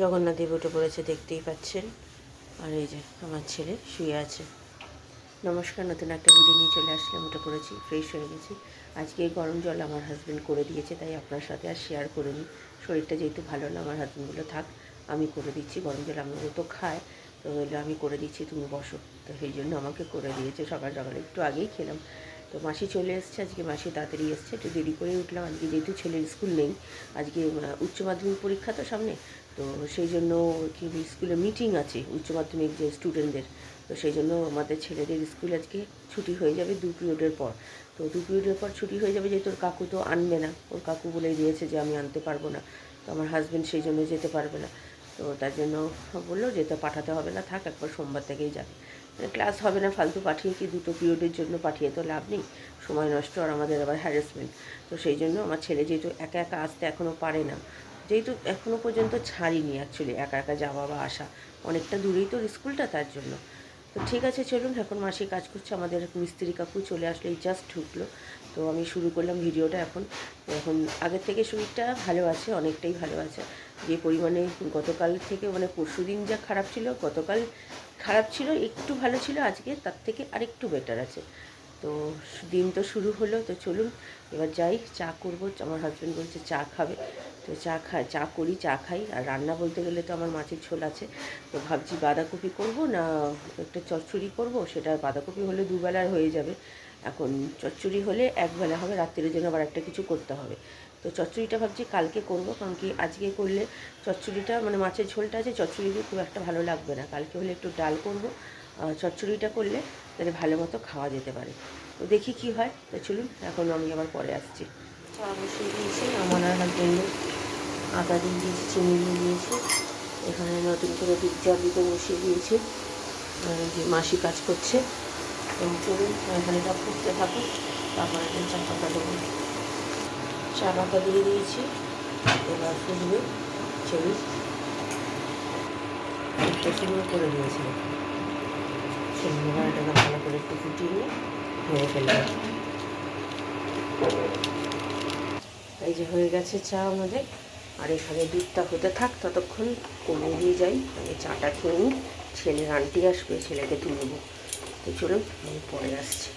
জগন্নাথ দেব উঠে পড়েছে দেখতেই পাচ্ছেন। আর এই যে আমার ছেলে শুয়ে আছে। নমস্কার, নতুন একটা ভিডিও নিয়ে চলে আসলাম, ওটা করেছি ফ্রেশ হয়ে গেছি। আজকে গরম জল আমার হাজব্যান্ড করে দিয়েছে, তাই আপনার সাথে আর শেয়ার করে নিই শরীরটা যেহেতু ভালো না, আমার হাজব্যান্ড বলল থাক, আমি করে দিচ্ছি। গরম জল আমারও তো খায়, তো বলল, আমি করে দিচ্ছি, তুমি বসো। তো সেই জন্য আমাকে করে দিয়েছে, সকাল সকালে একটু আগেই খেলাম। তো মাসি চলে এসছে, আজকে মাসি তাড়াতাড়ি এসছে, একটু দেরি করে উঠলাম। আজকে যেহেতু ছেলের স্কুল নেই, আজকে উচ্চ মাধ্যমিক পরীক্ষা তো সামনে তো সেই জন্য কি স্কুলে মিটিং আছে, উচ্চ মাধ্যমিক যে স্টুডেন্টদের তো সেই জন্য আমাদের ছেলেদের স্কুল আজকে ছুটি হয়ে যাবে দু পিরিয়ডের পর। তো দু পিরিয়ডের পর ছুটি হয়ে যাবে যেহেতু ওর কাকু তো আনবে না, ওর কাকু বলে দিয়েছে যে আমি আনতে পারব না। তো আমার হাজব্যান্ড সেই জন্য যেতে পারবে না। তো তার জন্য বলল যেতে পাঠাতে হবে না, থাক একবার সোমবার থেকেই যাবে। ক্লাস হবে না, ফালতু পাঠিয়ে কি দুটো পিরিয়ডের জন্য পাঠিয়ে তো লাভ নেই, সময় নষ্ট আর আমাদের আবার হ্যারাসমেন্ট তো সেই জন্য আমার ছেলে যেহেতু একা একা আসতে এখনও পারে না যেহেতু এখনও পর্যন্ত ছাড়িনি অ্যাকচুয়ালি একা একা যাওয়া বা আসা। অনেকটা দূরেই তো স্কুলটা তার জন্য। তো ঠিক আছে, চলুন, এখন মাসি কাজ করছে, আমাদের মিস্ত্রি কাকু চলে আসলে, এই জাস্ট ঢুকলো। তো আমি শুরু করলাম ভিডিওটা এখন। এখন আগের থেকে শরীরটা ভালো আছে, অনেকটাই ভালো আছে। যে পরিমাণে গতকাল থেকে মানে পরশু দিন যা খারাপ ছিল, গতকাল খারাপ ছিল, একটু ভালো ছিল, আজকে তার থেকে আরেকটু বেটার আছে। তো দিন তো শুরু হলো, তো চলুন, এবার যাই, চা করব, আমার হাজব্যান্ড বলছে চা খাবে। তো চা খাই, চা করি, চা খাই। আর রান্না বলতে গেলে তো আমার মাছের ঝোল আছে। তো ভাবছি বাঁধাকপি করব না একটা চচ্চড়ি করব? সেটা বাঁধাকপি হলে দুবেলার হয়ে যাবে। এখন চচ্চড়ি হলে একবেলা হবে, রাত্রির জন্য আবার একটা কিছু করতে হবে। তো চচ্চড়িটা ভাবছি কালকে করব, কারণ কি আজকে করলে চচ্চড়িটা মানে মাছের ঝোলটা আছে, চচ্চড়ি দিয়ে খুব একটা ভালো লাগবে না। কালকে হলে একটু ডাল করব। চচ্চড়িটা করলে তাহলে ভালো মতো খাওয়া যেতে পারে। তো দেখি কি হয়। তো চলুন, এখন আমি আবার পরে আসছি। চা বসিয়ে দিয়েছি আমার আর আদা দিয়ে দিয়েছি চিনি দিয়ে দিয়েছি এখানে নতুন করে জাল দিতে বসিয়ে দিয়েছি। আর যে মাসি কাজ করছে। এবং চলুন এটা ফুটতে থাকুক। তারপরে একটা চা পাতা দেবো। চা পাতা দিয়ে দিয়েছি। এবার ফুটবে চলুন ফুটতে শুরু করে দিয়েছি। এবার এটাকে ভালো করে একটু ফুটিয়ে নিয়ে ভেঙে ফেলবে। এই যে হয়ে গেছে চা আমাদের। আর এখানে দুধটা হতে থাক ততক্ষণ কমে দিয়ে যাই। আমি চাটা খেয়ে নিই ছেলের আন্টি আসবে ছেলেকে তুলব তো চলুন আমি পরে আসছি।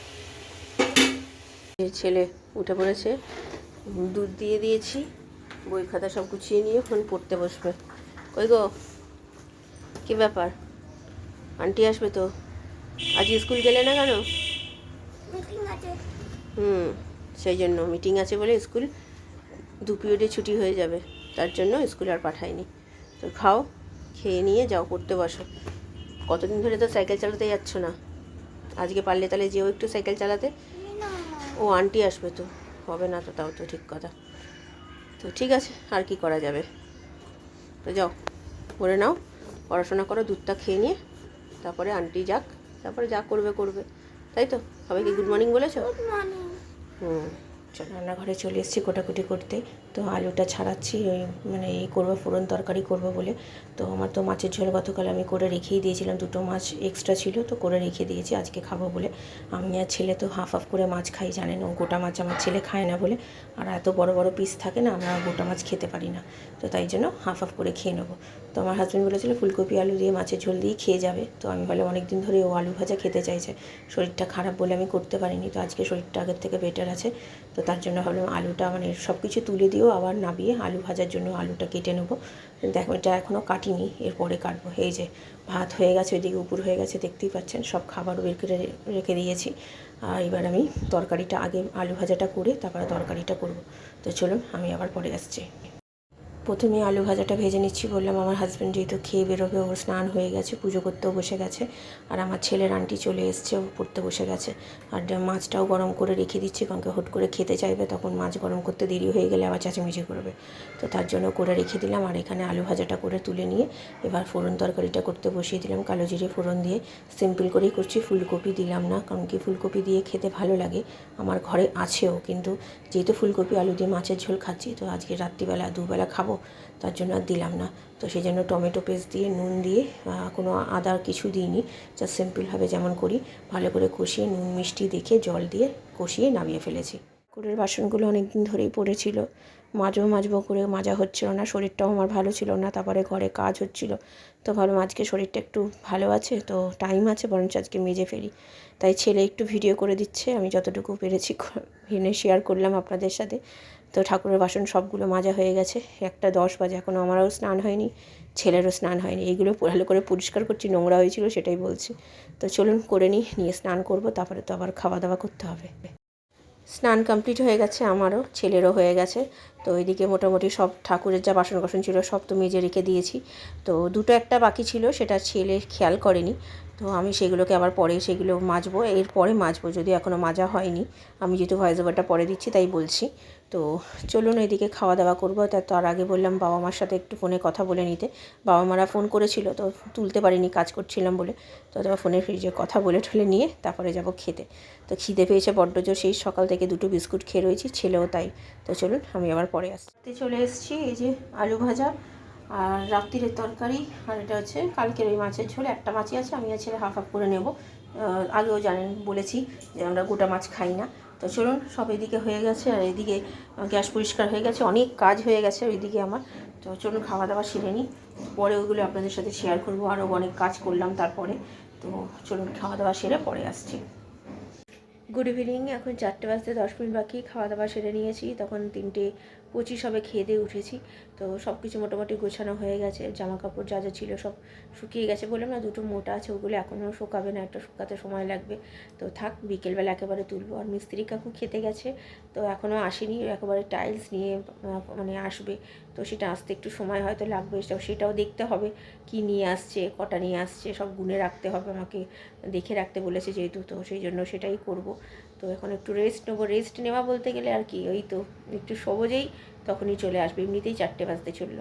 ছেলে উঠে পড়েছে দুধ দিয়ে দিয়েছি বই খাতা সব গুছিয়ে নিয়ে এখন পড়তে বসবে। কই গো? কী ব্যাপার? আন্টি আসবে তো? আজ স্কুল গেলে না কেন? হুম সেই জন্য মিটিং আছে বলে স্কুল দু পিরিয়ডে ছুটি হয়ে যাবে। তার জন্য স্কুল আর পাঠায়নি। তো খাও খেয়ে নিয়ে যাও পড়তে বসো। কতদিন ধরে তো সাইকেল চালাতে যাচ্ছ না? আজকে পারলে তাহলে যেও একটু সাইকেল চালাতে। ও আন্টি আসবে তো হবে না তো তাও তো ঠিক কথা। তো ঠিক আছে আর কি করা যাবে? তো যাও করে নাও পড়াশোনা করো দুধটা খেয়ে নিয়ে তারপরে আন্টি যাক তারপরে যা করবে করবে। তাই তো? সবাইকে গুড মর্নিং বলেছ? হুম। রান্নাঘরে চলে এসেছি কোটাকুটি করতে। তো আলুটা ছাড়াচ্ছি, ওই মানে এই করব, ফোড়ন তরকারি করব বলে। তো আমার তো মাছের ঝোল গতকাল আমি করে রেখেই দিয়েছিলাম, দুটো মাছ এক্সট্রা ছিল, তো করে রেখে দিয়েছি, আজকে খাব বলে। আমি আর ছেলে তো হাফ হাফ করে মাছ খাই, জানেন, ও গোটা মাছ আমার ছেলে খায় না বলে। আর এত বড় বড় পিস থাকে না, আমরা গোটা মাছ খেতে পারি না। তো তাই জন্য হাফ হাফ করে খেয়ে নেব। তো আমার হাজব্যান্ড বলেছিল, ফুলকপি আলু দিয়ে মাছের ঝোল দিয়ে খেয়ে যাবে। তো আমি ভাবলাম অনেক দিন ধরে ও আলু ভাজা খেতে চাইছে। শরীরটা খারাপ বলে আমি করতে পারিনি। তো আজকে শরীরটা আগের থেকে বেটার আছে। তো তার জন্য ভাবলাম, আলুটা মানে সব কিছু তুলে দিয়েও আবার নাবিয়ে আলু ভাজার জন্য আলুটা কেটে নেব। দেখো, এটা এখনও কাটিনি, এরপরে কাটবো। এই যে, ভাত হয়ে গেছে, ওইদিকে উপর হয়ে গেছে, দেখতেই পাচ্ছেন, সব খাবার বের করে রেখে দিয়েছি। আর এবার আমি তরকারিটা আগে আলু ভাজাটা করে তারপরে তরকারিটা করব। তো চলুন, আমি আবার পরে আসছি। প্রথমে আলু ভাজাটা ভেজে নিচ্ছি বললাম, আমার হাজব্যান্ড যেহেতু খেয়ে বেরোবে, ওর স্নান হয়ে গেছে, পুজো করতেও বসে গেছে। আর আমার ছেলের আন্টি চলে এসছে, ও পড়তে বসে গেছে। আর মাছটাও গরম করে রেখে দিচ্ছি, কারণ হুট করে খেতে চাইবে, তখন মাছ গরম করতে দেরি হয়ে গেলে আবার চেঁচামেচি করবে। তো তার জন্য করে রেখে দিলাম, আর এখানে আলু ভাজাটা করে তুলে নিয়ে এবার ফোড়ন তরকারিটা করতে বসিয়ে দিলাম। কালো জিরে ফোড়ন দিয়ে সিম্পল করেই করছি, ফুলকপি দিলাম না, কারণ কি ফুলকপি দিয়ে খেতে ভালো লাগে। আমার ঘরে আছেও, কিন্তু যেহেতু ফুলকপি, আলু দিয়ে মাছের ঝোল খাচ্ছি, তো আজকে রাত্রিবেলা, দুবেলা খাব তার জন্য আর দিলাম না। তো সেই জন্য টমেটো পেস্ট দিয়ে, নুন দিয়ে কোনো আদার কিছু দিইনি। জাস্ট সিম্পলভাবে যেমন করি, ভালো করে কষিয়ে, নুন মিষ্টি দেখে জল দিয়ে কষিয়ে নামিয়ে ফেলেছি। ঠাকুরের বাসনগুলো অনেক দিন ধরেই পড়েছিল। মাজও মাজবো করে মাজা হচ্ছিল না, শরীরটাও আমার ভালো ছিল না, তারপরে ঘরে কাজ হচ্ছিল। তো ভাবলাম আজকে শরীরটা একটু ভালো আছে, তো টাইম আছে, বরঞ্চ আজকে মেজে ফেলি। তাই ছেলে একটু ভিডিও করে দিচ্ছে, আমি যতটুকু পেরেছি এনে শেয়ার করলাম আপনাদের সাথে। তো ঠাকুরের বাসন সবগুলো মাজা হয়ে গেছে, একটা দশ বাজে এখনও আমারও স্নান হয়নি, ছেলেরও স্নান হয়নি। এইগুলো ভালো করে পরিষ্কার করছি, নোংরা হয়েছিল সেটাই বলছি। তো চলুন করে নিই, নিয়ে স্নান করব, তারপরে তো আবার খাওয়া দাওয়া করতে হবে। স্নান কমপ্লিট হয়ে গেছে, আমারও, ছেলেরও হয়ে গেছে। তো ওইদিকে মোটামুটি সব ঠাকুরের যা বাসন কোসন ছিল সব তো মেজে রেখে দিয়েছি। তো দুটো একটা বাকি ছিল, সেটা ছেলে খেয়াল করেনি। তো আমি সেগুলোকে আবার পরে সেগুলো মাজবো, এরপরে মাজবো, যদি এখনও মাজা হয়নি। আমি যেহেতু ভয়েস ওভারটা পরে দিচ্ছি, তাই বলছি। তো চলুন এদিকে খাওয়া দাওয়া করব। তা তার আগে বললাম বাবা মার সাথে একটু ফোনে কথা বলে নিতে। বাবা মারা ফোন করেছিল, তো তুলতে পারিনি, কাজ করছিলাম বলে। তো তারপর ফোনের ফ্রিজে কথা বলে ঠলে নিয়ে তারপরে যাব খেতে। তো খিদে পেয়েছে বড্ড জোর, সেই সকাল থেকে দুটো বিস্কুট খেয়ে রয়েছি, ছেলেও তাই। তো চলুন, আমি আবার পরে আসতে চলে এসেছি, এই যে আলু ভাজা আর রাত্রিরের তরকারি। আর এটা হচ্ছে কালকের ওই মাছের ঝোল, একটা মাছই আছে, আমি আর ছেলে হাফ হাফ করে নেব। আগেও জানেন, বলেছি যে আমরা গোটা মাছ খাই না। তো চলুন, সব এদিকে হয়ে গেছে আর এদিকে গ্যাস পরিষ্কার হয়ে গেছে, অনেক কাজ হয়ে গেছে ওইদিকে আমার। তো চলুন খাওয়া দাওয়া সেরে নিই। পরে ওইগুলো আপনাদের সাথে শেয়ার করব আরও অনেক কাজ করলাম তারপরে। তো চলুন খাওয়া দাওয়া সেরে পরে আসছি। গুড ইভিনিং এখন চারটে বাজতে দশ মিনিট বাকি খাওয়া দাওয়া সেরে নিয়েছি, তখন তিনটে পঁচিশ হবে, খেয়ে দিয়ে উঠেছি। তো সব কিছু মোটামুটি গোছানো হয়ে গেছে জামা কাপড় যা যা ছিল সব শুকিয়ে গেছে বললাম না, দুটো মোটা আছে, ওগুলো এখনও শুকাবে না, একটা শুকাতে সময় লাগবে। তো থাক, বিকেলবেলা একেবারে তুলবো। আর মিস্ত্রি কাকু খেতে গেছে, তো এখনও আসেনি, একেবারে টাইলস নিয়ে মানে আসবে। তো সেটা আসতে একটু সময় হয়তো লাগবে, সেটাও দেখতে হবে, কি নিয়ে আসছে, কটা নিয়ে আসছে, সব গুনে রাখতে হবে, আমাকে দেখে রাখতে বলেছে যেহেতু, তো সেই জন্য সেটাই করব। তো এখন একটু রেস্ট নেব। রেস্ট নেওয়া বলতে গেলে আর কি, ওই তো, একটু সহজেই তখনই চলে আসবে। এমনিতেই চারটে বাজতে চলল।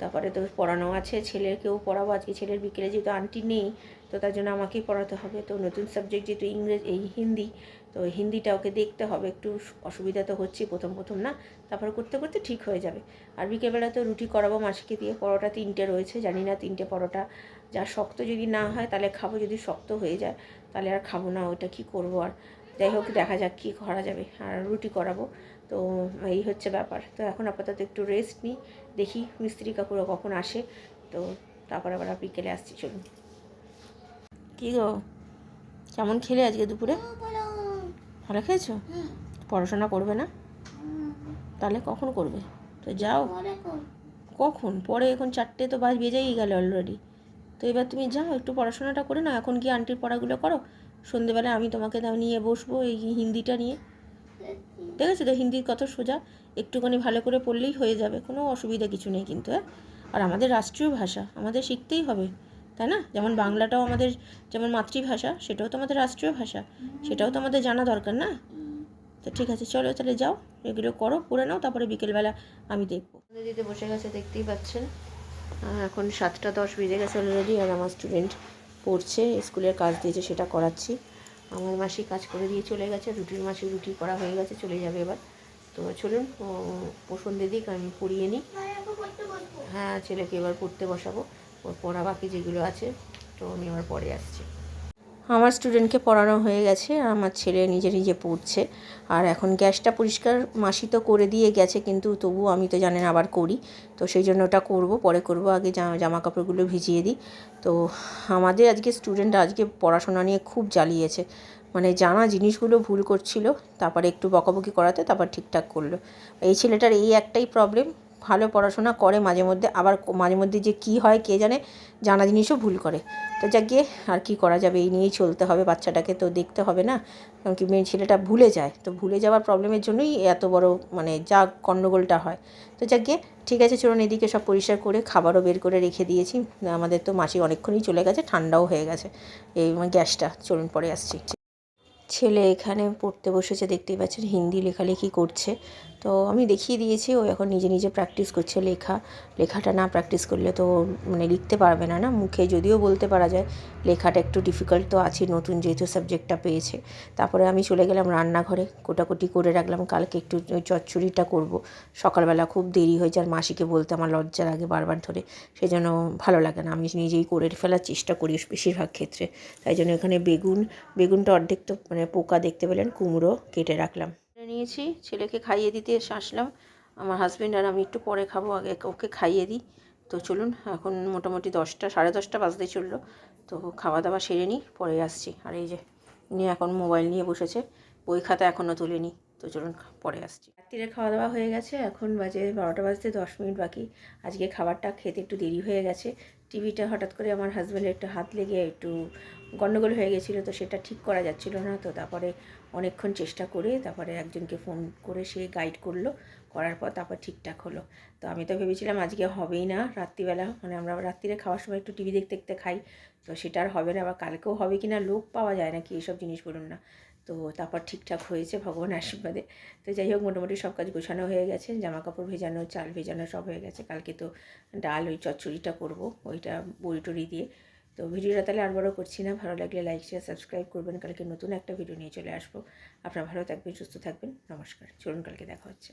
তারপরে তো পড়ানো আছে ছেলেকেও পড়াবো, আজকে ছেলের বিকেলে যেহেতু আন্টি নেই, তো তার জন্য আমাকেই পড়াতে হবে। তো নতুন সাবজেক্ট যেহেতু ইংরেজ, এই হিন্দি, তো হিন্দিটা ওকে দেখতে হবে। একটু অসুবিধা তো হচ্ছে, প্রথম প্রথম না। তারপর করতে করতে ঠিক হয়ে যাবে। আর বিকেলবেলা তো রুটি করাবো মাসিকে দিয়ে পরোটা তিনটে রয়েছে। জানি না তিনটে পরোটা যা শক্ত যদি না হয়, তাহলে খাব। যদি শক্ত হয়ে যায়, তাহলে আর খাব না। ওটা কি করব আর? যাই হোক, দেখা যাক কী করা যাবে। আর রুটি করাবো তো এই হচ্ছে ব্যাপার। তো এখন আপাতত একটু রেস্ট নিই, দেখি মিস্ত্রি কাকুরা কখন আসে। তো তারপর আবার বিকেলে আসছি, চলুন। কী গো? কেমন খেলে আজকে দুপুরে? ভালো খেয়েছো? পড়াশোনা করবে না? তাহলে কখন করবে? তো যাও। কখন? পরে এখন চারটে তো বাস বেজেই গেল অলরেডি তো এবার তুমি যাও, একটু পড়াশোনাটা করে না এখন কি আন্টির পড়াগুলো করো। সন্ধেবেলা আমি তোমাকে নিয়ে বসবো এই হিন্দিটা নিয়ে। দেখেছ তো হিন্দির কথা সোজা। একটুখানি ভালো করে পড়লেই হয়ে যাবে, কোনো অসুবিধা কিছু নেই কিন্তু হ্যাঁ আর আমাদের রাষ্ট্রীয় ভাষা, আমাদের শিখতেই হবে, তাই না? যেমন বাংলাটাও আমাদের, যেমন মাতৃভাষা, সেটাও তো আমাদের রাষ্ট্রীয় ভাষা, সেটাও তো আমাদের জানা দরকার না? তো ঠিক আছে, চলো তাহলে যাও, এগুলো করো, পড়ে নাও, তারপরে বিকেলবেলা আমি দেখব। দিতে বসে গেছে, দেখতেই পাচ্ছেন। এখন সাতটা দশ বেজে গেছে অলরেডি আর আমার স্টুডেন্ট পড়ছে, স্কুলের কাজ দিয়েছে, সেটা করাচ্ছি। আমার মাসি কাজ করে দিয়ে চলে গেছে, রুটির মাসি রুটি করা হয়ে গেছে, চলে যাবে এবার। তো চলুন পোষণ দিক আমি পড়িয়ে নিই। হ্যাঁ ছেলেকে এবার পড়তে বসাবো, ওর পড়া বাকি যেগুলো আছে, তো আমি এবার পরে আসছি। আমার স্টুডেন্টকে পড়ানো হয়ে গেছে আর আমার ছেলে নিজে নিজে পড়ছে। আর এখন গ্যাসটা পরিষ্কার, মাসি তো করে দিয়ে গেছে, কিন্তু তবু আমি তো জানেন আবার করি। তো সেই জন্য ওটা করব, পরে করব, আগে জামা কাপড়গুলো ভিজিয়ে দিই। তো আমাদের আজকে স্টুডেন্ট আজকে পড়াশোনা নিয়ে খুব জ্বালিয়েছে। মানে জানা জিনিসগুলো ভুল করছিল, তারপরে একটু বকাবকি করাতে তারপর ঠিকঠাক করল। এই ছেলেটার এই একটাই প্রবলেম ভালো পড়াশোনা করে মাঝে মধ্যে, আবার মাঝে মধ্যে যে কি হয় কে জানে, জানা জিনিসও ভুল করে। তো যাক গিয়ে আর কি করা যাবে, এই নিয়েই চলতে হবে, বাচ্চাটাকে তো দেখতে হবে না। কারণ কি মেয়ে ছেলেটা ভুলে যায়, তো ভুলে যাওয়ার প্রবলেমের জন্যই এত বড় মানে যা গণ্ডগোলটা হয়। তো যাক গিয়ে ঠিক আছে চলুন এদিকে সব পরিষ্কার করে খাবারও বের করে রেখে দিয়েছি। আমাদের তো মাসি অনেকক্ষণই চলে গেছে, ঠান্ডাও হয়ে গেছে। এই মানে গ্যাসটা, চলুন পরে আসছি। ছেলে এখানে পড়তে বসেছে, দেখতেই পাচ্ছেন হিন্দি লেখালেখি করছে। তো আমি দেখিয়ে দিয়েছি, ও এখন নিজে নিজে প্র্যাকটিস করছে লেখা। লেখাটা না প্র্যাকটিস করলে তো মানে লিখতে পারবে না না? মুখে যদিও বলতে পারা যায়, লেখাটা একটু ডিফিকাল্ট তো আছে, নতুন যেহেতু সাবজেক্টটা পেয়েছে। তারপরে আমি চলে গেলাম রান্নাঘরে, কোটাকুটি করে রাখলাম, কালকে একটু চচ্চড়িটা করব। সকালবেলা খুব দেরি হয়েছে আর মাসিকে বলতে আমার লজ্জা লাগে বারবার ধরে সেই জন্য ভালো লাগে না, আমি নিজেই করে ফেলার চেষ্টা করি বেশিরভাগ ক্ষেত্রে। তাই জন্য এখানে বেগুন, বেগুনটা অর্ধেক তো মানে পোকা দেখতে পেলেন, কুমড়ো কেটে রাখলাম। নিয়েছি, ছেলেকে খাইয়ে দিতে এসে আসলাম। আমার হাজব্যান্ড আর আমি একটু পরে খাব, আগে ওকে খাইয়ে দিই। তো চলুন, এখন মোটামুটি দশটা, সাড়ে দশটা বাজতে চলল। তো খাওয়া দাওয়া সেরে নিই, পরে আসছি। আর এই যে, উনি এখন মোবাইল নিয়ে বসেছে, বই খাতা এখনও তুলিনি। তো চলুন, পরে আসছি। রাত্রিরে খাওয়া দাওয়া হয়ে গেছে, এখন বাজে বারোটা বাজতে দশ মিনিট বাকি। আজকে খাবারটা খেতে একটু দেরি হয়ে গেছে টিভিটা হঠাৎ করে আমার হাজব্যান্ডের একটু হাত লেগে একটু গণ্ডগোল হয়ে গেছিল, তো সেটা ঠিক করা যাচ্ছিল না। তো তারপরে অনেকক্ষণ চেষ্টা করে তারপরে একজনকে ফোন করে সে গাইড করল, করার পর তারপর ঠিকঠাক হলো। তো আমি তো ভেবেছিলাম আজকে হবেই না, রাত্রিবেলা মানে আমরা রাত্রিরে খাওয়ার সময় একটু টিভি দেখতে দেখতে খাই, তো সেটা আর হবে না, আবার কালকেও হবে কি না লোক পাওয়া যায় নাকি এসব জিনিস বলুন না। তো তারপর ঠিকঠাক হয়েছে ভগবান আশীর্বাদে। তো যাই হোক, মোটামুটি সব কাজ গোছানো হয়ে গেছে জামা কাপড় ভেজানো, চাল ভেজানো সব হয়ে গেছে। কালকে তো ডাল, ওই চচ্চড়িটা করব, ওইটা বড়ি টড়ি দিয়ে। তো ভিডিওটা তাহলে আর বড় করছি না, ভালো লাগলে লাইক শেয়ার সাবস্ক্রাইব করবেন। কালকে নতুন একটা ভিডিও নিয়ে চলে আসব। আপনারা ভালো থাকবেন, সুস্থ থাকবেন। নমস্কার, চলুন কালকে দেখা হচ্ছে।